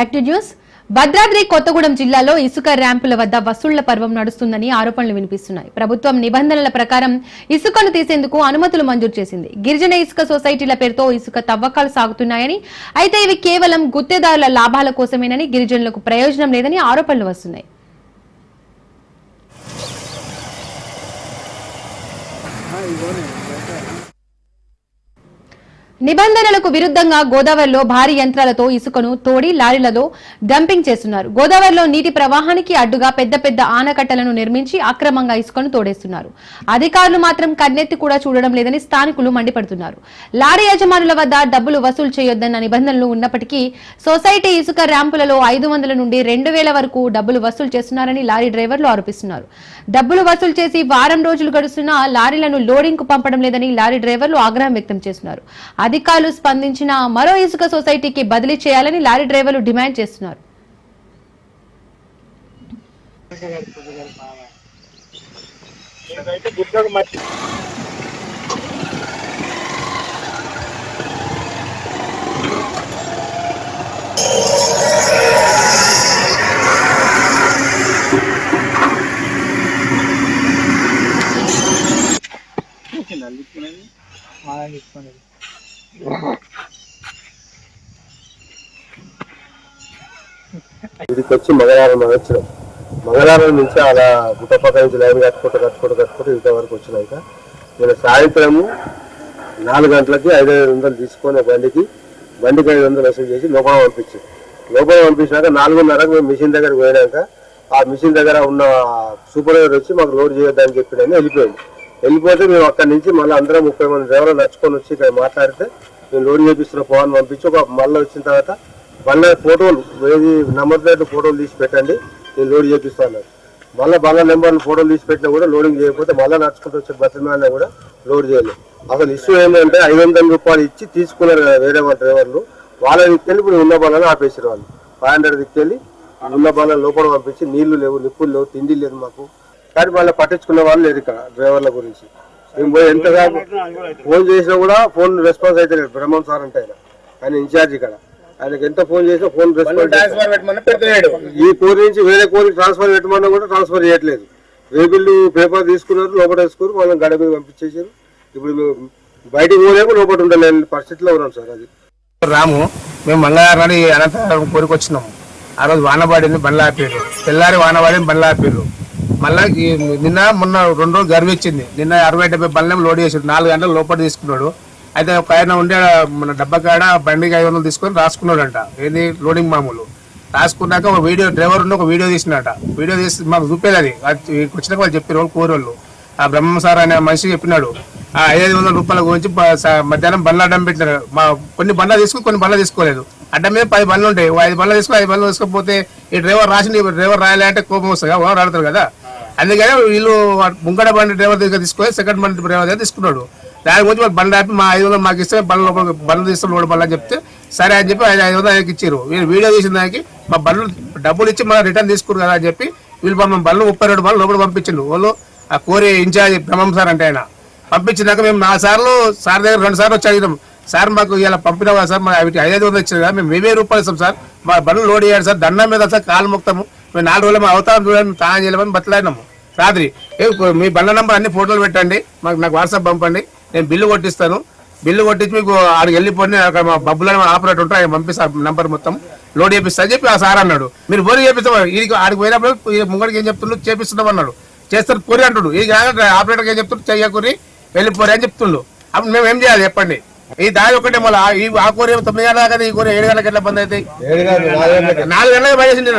Active news. Bhadradri Kothagudem జిల్లాలో ఇసుక ర్యాంపుల వద్ద వసూళ్ళ పర్వం నడుస్తుందని ఆరోపణలు వినిపిస్తున్నాయి. ప్రభుత్వం నిబంధనల ప్రకారం ఇసుకను తీసేందుకు అనుమతులు మంజూరు చేసింది. గిరిజన ఇసుక సొసైటీల పేరుతో ఇసుక తవ్వకాలు సాగుతున్నాయని అయితే ఇవి కేవలం గుత్తేదారుల లాభాల కోసమేనని గిరిజనులకు ప్రయోజనం లేదని ఆరోపణలు వస్తున్నాయి. నిబంధనలకు విరుద్ధంగా గోదావరిలో భారీ యంత్రాలతో ఇసుకను తోడి లారీలలో డంపింగ్ చేస్తున్నారు. గోదావరిలో నీటి ప్రవాహానికి అడ్డుగా పెద్ద పెద్ద ఆనకట్టలను నిర్మించి అక్రమంగా ఇసుకను తోడేస్తున్నారు. అధికారులు మాత్రం కన్నెత్తి కూడా చూడడం లేదని స్థానికులు మండిపడుతున్నారు. లారీ యజమానుల వద్ద డబ్బులు వసూలు చేయొద్దన్న నిబంధనలు ఉన్నప్పటికీ సొసైటీ ఇసుక ర్యాంపులలో ఐదు వందల నుండి రెండు వేల వరకు డబ్బులు వసూలు చేస్తున్నారని లారీ డ్రైవర్లు ఆరోపిస్తున్నారు. డబ్బులు వసూలు చేసి వారం రోజులు గడుస్తున్నా లారీలను లోడింగ్కు పంపడం లేదని లారీ డ్రైవర్లు ఆగ్రహం వ్యక్తం చేస్తున్నారు. అధికారులు స్పందించిన మరో ఇసుక సొసైటీకి బదిలీ చేయాలని లారీ డ్రైవర్లు డిమాండ్ చేస్తున్నారు. ఇదికి వచ్చి మంగళవారం వచ్చినాం. మంగళవారం నుంచి అలా గుట్టపక్క నుంచి లైన్ కట్టుకుంటూ కట్టుకుంటూ కట్టుకుంటూ ఇంత వరకు వచ్చినాక నేను సాయంత్రము నాలుగు గంటలకి ఐదు ఐదు వందలు తీసుకొని బండికి బండికి ఐదు వందలు వసూలు చేసి లోపల పంపించాం లోపల పంపించినాక నాలుగున్నరకు మేము మిషన్ దగ్గరికి పోయినాక ఆ మిషన్ దగ్గర ఉన్న సూపర్వైజర్ వచ్చి మాకు లోడ్ చేయొద్దని చెప్పిడని వెళ్ళిపోయింది వెళ్ళిపోతే మేము అక్కడి నుంచి మళ్ళీ అందరం ముప్పై మంది డ్రైవర్లు నడుచుకొని వచ్చి ఇక్కడ మాట్లాడితే మేము లోడ్ చేపిస్తున్న ఫోన్ పంపించి ఒక మళ్ళీ వచ్చిన తర్వాత మళ్ళీ ఫోటోలు ఏది నెంబర్ ప్లేట్ ఫోటోలు తీసి పెట్టండి నేను లోడ్ చేపిస్తాను మళ్ళీ బల్ల నెంబర్లు ఫోటోలు తీసి పెట్టినా కూడా లోడింగ్ చేయకపోతే మళ్ళీ నడుచుకుంటూ వచ్చే బస్సు మీద కూడా లోడ్ చేయలేదు. అసలు ఇష్యూ ఏంటంటే ఐదు వందల రూపాయలు ఇచ్చి తీసుకున్నారు కదా వేరే వాళ్ళ డ్రైవర్లు వాళ్ళ దిక్కెళ్ళి ఇప్పుడు ఉన్న బండ్లను ఆపేసారు వాళ్ళు. ఫైవ్ హండ్రెడ్ దిక్కెళ్ళి ఉన్న బండ్లను లోపల పంపించి నీళ్ళు లేవు నిప్పులు లేవు తిండి లేదు మాకు. కానీ వాళ్ళ పట్టించుకున్న వాళ్ళు లేరు ఇక్కడ డ్రైవర్ల గురించి. మేము పోయి ఎంత ఫోన్ చేసినా కూడా ఫోన్ రెస్పాన్స్ అయితే లేదు బ్రహ్మం సార్ అంటే ఆయన. ఆయన ఇన్ఛార్జ్ ఇక్కడ. ఆయనకి ఎంత ఫోన్ చేసినా ఫోన్ రెస్పాన్స్ ఈ కోరి నుంచి వేరే కోరికి ట్రాన్స్ఫర్ పెట్టమన్నా కూడా ట్రాన్స్ఫర్ చేయట్లేదు. రేపిల్లు పేపర్ తీసుకున్నారు లోపల వేసుకుని వాళ్ళని గడ మీద పంపించేసారు ఇప్పుడు మేము బయటికి పోలేము లోపల ఉండలేని పరిస్థితిలో ఉన్నాం సార్ అది. రాము మేము మంగళవారం నాడు ఈ అనంతపురం కోరిక వచ్చినాము ఆ రోజు వాన పడింది బండ్లు ఆపారు తెల్లారి వాన పడింది బండ్లు ఆపారు మళ్ళా నిన్న మొన్న రెండు రోజులు గర్వి ఇచ్చింది నిన్న అరవై డెబ్బై బండ్లు లోడ్ చేసాడు. నాలుగు గంటల లోపల తీసుకున్నాడు. అయితే ఒక ఆయన ఉండే మన డబ్బా కాడ బండికి ఐదు వందలు తీసుకొని రాసుకున్నాడు అంట ఏది? లోడింగ్ మామూలు. రాసుకున్నాక ఒక వీడియో డ్రైవర్ ఉండి ఒక వీడియో తీసినట వీడియో తీసి మాకు చూపేది అది. వచ్చినాక వాళ్ళు చెప్పారు వాళ్ళు కోరోళ్ళు. ఆ బ్రహ్మ సార్ అనే మనిషి చెప్పినాడు. ఆ ఐదు వందల రూపాయల గురించి మధ్యాహ్నం బండ్లు అడ్డం పెట్టినారు. మా కొన్ని బండ్లు తీసుకుని కొన్ని బండ్లు తీసుకోలేదు. అడ్డం మీద పది బండ్లు ఉంటాయి. ఓ ఐదు బండ్లు తీసుకుని ఐదు బండ్లు తీసుకోకపోతే ఈ డ్రైవర్ రాసింది డ్రైవర్ రాయాలంటే కోపం వస్తుంది కదా ఓనర్ ఆడతారు కదా. అందుకనే వీళ్ళు ముంగడ బండి డ్రైవర్ దగ్గర తీసుకొని సెకండ్ బండి డ్రైవర్ దగ్గర తీసుకున్నాడు. దాని గురించి వాళ్ళు బండి ఆపి మా ఐదు వందలు మాకు ఇస్తే బండ్లు లోపల బండ్లు తీసుకుని లోడు బండ్లు అని చెప్తే సరే అని చెప్పి ఐదు ఐదు వందలు ఆయనకి ఇచ్చారు. వీళ్ళు వీడియో తీసిన దానికి మా బండ్లు డబ్బులు ఇచ్చి మళ్ళీ రిటర్న్ తీసుకురు కదా అని చెప్పి వీళ్ళు మమ్మల్ని బండ్లు ముప్పై రెండు బండ్లు లోపల పంపించిండు. వాళ్ళు ఆ కోరి ఇన్ఛార్జ్ బ్రహ్మం సార్ అంటే ఆయన. పంపించినాక మేము నాలుగు సార్లు సార్ దగ్గర రెండు సార్లు వచ్చి అడిగినాం. సార్ మాకు ఇలా పంపినా కదా సార్ మా వీటికి ఐదు వందలు ఇచ్చారు కదా మేము వెయ్యి రూపాయలు ఇస్తాం సార్. మా బండ్లు లోడ్ చేయాలి సార్ దండం మీద సార్ కాలు ముక్తము. మేము నాలుగు రోజులు మా అవతారం చూడండి తాను చేయలేమని బతలాడినాము. రాత్రి. మీ బండ్ల నంబర్ అన్ని ఫోటోలు పెట్టండి. మాకు నాకు వాట్సాప్ పంపండి. నేను బిల్లు కొట్టిస్తాను. బిల్లు కొట్టించి మీకు ఆడికి వెళ్ళిపోయి అక్కడ మా బబ్బులు ఆపరేటర్ ఉంటారు ఆయన పంపిస్తా నంబర్ మొత్తం. లోడ్ చేపిస్తా అని చెప్పి ఆ సార్ అన్నాడు. మీరు బోరి చేపిస్తాం ఇది ఆడికి పోయినప్పుడు ముంగడికి ఏం చెప్తుండ్రు? చేపిస్తున్నాం అన్నాడు. చేస్తారు పొరి అంటుడు. ఈ ఆపరేటర్కి ఏం చెప్తుండ్రు? చెయ్యకురి వెళ్ళిపోరి అని చెప్తుండ్రు అప్పుడు మేము ఏం చేయాలి చెప్పండి? ఈ దారి ఒకటే మళ్ళీ ఈ ఆ కూర తొమ్మిది గంటల దాకా ఈ కూర ఏడు గంటలకు ఎట్లా బంద్ అవుతాయి? ఏడు కాదు, నాలుగు గంటలకి. నాలుగు గంటలకు పనిచేసింది